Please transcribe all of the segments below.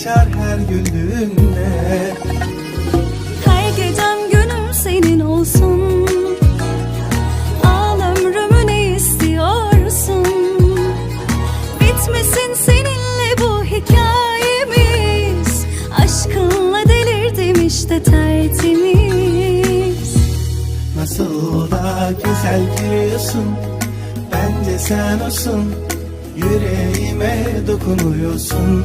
açar her güldüğünde Her gecem günüm senin olsun. Al ömrümü ne istiyorsun? Bitmesin seninle bu hikayemiz. Aşkınla delirdim işte tertemiz. Nasıl da güzel gülüyorsun Bence sen olsun. Yüreğime dokunuyorsun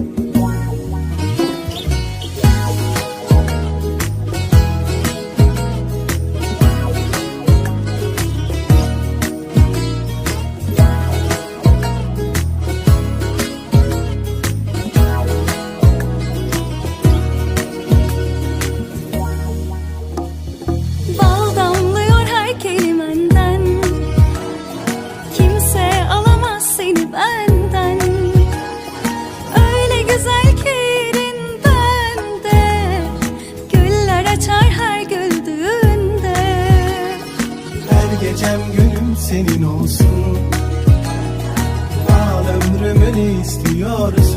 Gecem günüm senin olsun. Al ömrümü ne istiyorsun